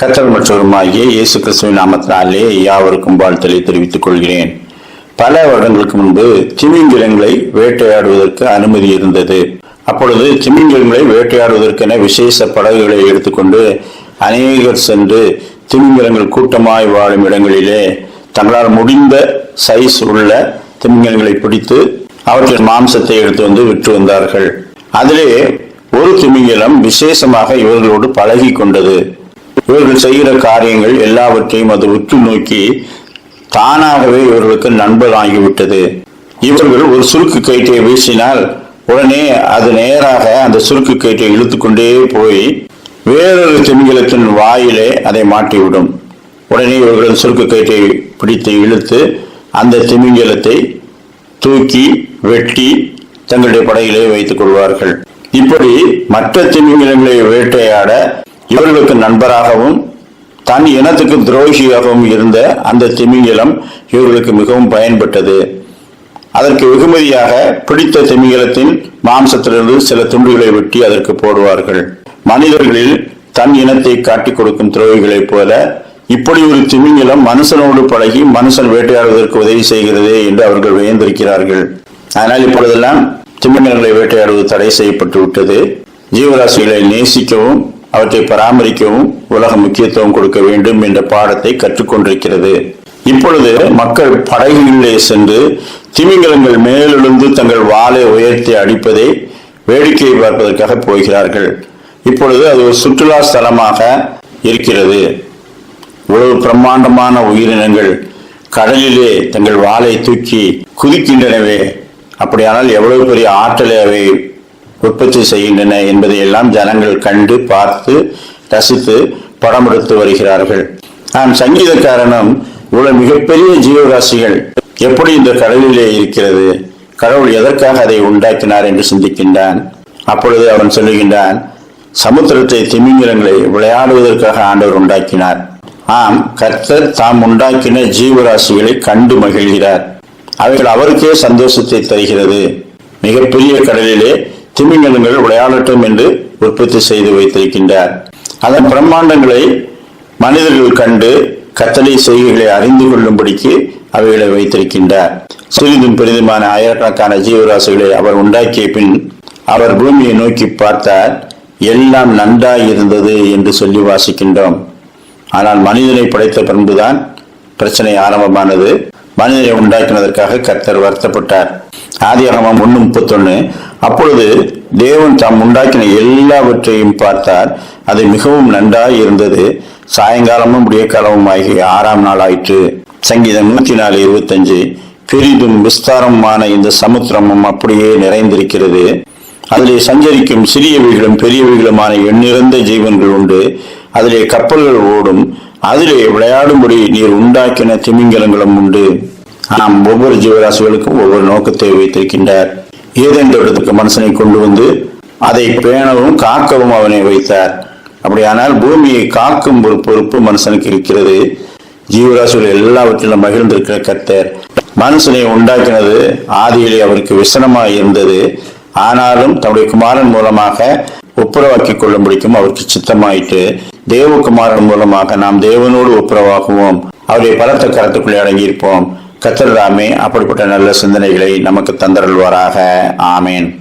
கத்தல் மற்றவருமாகிய இயேசு கிறிஸ்துவின் நாமத்தினாலே யாவருக்கும் வாழ்த்தலை தெரிவித்துக் கொள்கிறேன். பல வருடங்களுக்கு முன்பு திமிங்கிலங்களை வேட்டையாடுவதற்கு அனுமதி இருந்தது. அப்பொழுது திமிங்கிலங்களை வேட்டையாடுவதற்கென விசேஷ படகுகளை எடுத்துக்கொண்டு அநேகர் சென்று திமிங்கிலங்கள் கூட்டமாய் வாழும் இடங்களிலே தங்களால் முடிந்த சைஸ் உள்ள திமிங்கிலங்களை பிடித்து அவற்றின் மாம்சத்தை எடுத்து வந்து விற்று வந்தார்கள். அதிலே ஒரு திமிங்கிலம் விசேஷமாக இவர்களோடு பழகி கொண்டது. இவர்கள் செய்கிற காரியங்கள் எல்லாவற்றையும் அது உற்று நோக்கி தானாகவே இவர்களுக்கு நண்பராகிவிட்டது இவர்கள் ஒரு சுருக்கு கயிற்றை வீசினால் உடனே அது நேராக அந்த சுருக்கு கயிற்றை இழுத்துக்கொண்டே போய் வேறொரு திமிங்கலத்தின் வாயிலே அதை மாட்டிவிடும். உடனே இவர்கள் சுருக்கு கயிற்றை பிடித்து இழுத்து அந்த திமிங்கலத்தை தூக்கி வெட்டி தங்களுடைய படையிலே வைத்துக் கொள்வார்கள். இப்படி மற்ற திமிங்கிலங்களை வேட்டையாட இவர்களுக்கு நண்பராகவும் தன் இனத்துக்கு துரோகியாகவும் இருந்த அந்த திமிங்கிலம் இவர்களுக்கு மிகவும் பயன்பட்டது. அதற்கு வெகுமதியாக பிடித்த திமிங்கிலத்தின் மாம்சத்திலிருந்து சில துண்டுகளை வெட்டி அதற்கு போடுவார்கள். மனிதர்களில் தன் இனத்தை காட்டிக் கொடுக்கும் துரோகிகளைப் போல இப்படி ஒரு திமிங்கிலம் மனுஷனோடு பழகி மனுஷன் வேட்டையாடுவதற்கு உதவி செய்கிறதே என்று அவர்கள் வியந்திருக்கிறார்கள். அதனால் இப்பொழுதெல்லாம் திமிங்கலங்களை வேட்டையாடுவது தடை செய்யப்பட்டு விட்டது. ஜீவராசிகளை நேசிக்கவும் அவற்றை பராமரிக்கவும் உலக முக்கியத்துவம் கொடுக்க வேண்டும் என்ற பாடத்தை கற்றுக்கொண்டிருக்கிறது. இப்பொழுது மக்கள் படகுகளிலே சென்று திமிங்கலங்கள் மேலெழுந்து தங்கள் வாளை உயர்த்தி அடிப்பதை வேடிக்கை பார்ப்பதற்காக போகிறார்கள். இப்பொழுது அது ஒரு சுற்றுலா ஸ்தலமாக இருக்கிறது. இவ்வளவு பிரம்மாண்டமான உயிரினங்கள் கடலிலே தங்கள் வாளை தூக்கி குதிக்கின்றனவே. அப்படியானால் எவ்வளவு பெரிய ஆற்றலை அவை உற்பத்தி செய்கின்றன என்பதை எல்லாம் ஜனங்கள் கண்டு பார்த்து ரசித்து படம் எடுத்து வருகிறார்கள். நாம் சங்கீதக்காரனும் இவ்வளவு மிகப்பெரிய ஜீவராசிகள் எப்படி இந்த கடலிலே இருக்கிறது? கடவுள் எதற்காக அதை உண்டாக்கினார் என்று சிந்திக்கின்றான். அப்பொழுது அவன் சொல்லுகின்றான் சமுத்திரத்தை திமிங்கிலங்களை விளையாடுவதற்காக ஆண்டவர் உண்டாக்கினார். ஆம் கர்த்தர் தாம் உண்டாக்கின ஜீவராசிகளை கண்டு மகிழ்கிறார். அவைகள் அவருக்கே சந்தோஷத்தை தருகிறது. மிகப்பெரிய கடலிலே திமிங்கலங்கள் விளையாடட்டும் என்று உற்பத்தி செய்து வைத்திருக்கின்றார். அதன் பிரம்மாண்டங்களை மனிதர்கள் கண்டு கத்தளை செய்கைகளை அறிந்து கொள்ளும்படிக்கு அவைகளை வைத்திருக்கின்றார். சிறிதும் பெரிதுமான ஆயிரக்கணக்கான ஜீவராசிகளை அவர் உண்டாக்கிய பின் அவர் பூமியை நோக்கி பார்த்தார் எல்லாம் நன்றாய் இருந்தது என்று சொல்லி வாசிக்கின்றோம். ஆனால் மனிதனை படைத்த பின்புதான் பிரச்சனை ஆரம்பமானது. மனிதரை உண்டாக்கினதற்காக கர்த்தர் வருத்தப்பட்டார். ஆதியாகமம் ஒன்று முப்பத்தொன்னு. அப்பொழுது தேவன் தாம் உண்டாக்கின எல்லாவற்றையும் பார்த்தார். அது மிகவும் நன்றாய் இருந்தது. சாயங்காலமும் விடியற்காலமும் ஆகிய ஆறாம் நாள் ஆயிற்று. சங்கீதம் நூத்தி நாலு இருபத்தஞ்சு. பெரிதும் விஸ்தாரமான இந்த சமுத்திரமும் அப்படியே நிறைந்திருக்கிறது. அதிலே சஞ்சரிக்கும் சிறியவைகளும் பெரியவைகளுமான எண்ணிறந்த ஜீவன்கள் உண்டு. அதிலே கப்பல்கள் ஓடும் அதிலே விளையாடும்படி நீர் உண்டாக்கின திமிங்கலங்களும் உண்டு. நாம் ஒவ்வொரு ஜீவராசிகளுக்கும் ஒவ்வொரு நோக்கத்தை வைத்திருக்கின்றார். ஏதேன் தோட்டத்துக்கு மனுஷனை கொண்டு வந்து அதை பேணவும் காக்கவும் அவனை வைத்தார். அப்படியானால் பூமியை காக்கும் ஒரு பொறுப்பு மனுஷனுக்கு இருக்கிறது. ஜீவராசிகள் எல்லாவற்றிலும் மகிழ்ந்திருக்கிற கர்த்தர். மனுஷனை உண்டாக்கினது ஆதியிலே அவருக்கு விசனமாக இருந்தது. ஆனாலும் தன்னுடைய குமாரன் மூலமாக ஒப்புரவாக்கி கொள்ளும்படிக்கும் அவருக்கு சித்தமாயிட்டு தேவகுமாரன் மூலமாக நாம் தேவனோடு ஒப்புரவாகுவோம். அவருடைய பலத்த கரத்துக்குள்ளே அடங்கியிருப்போம். கத்தர் தாமே அப்படிப்பட்ட நல்ல சிந்தனைகளை நமக்கு தந்தருள்வாராக. ஆமேன்.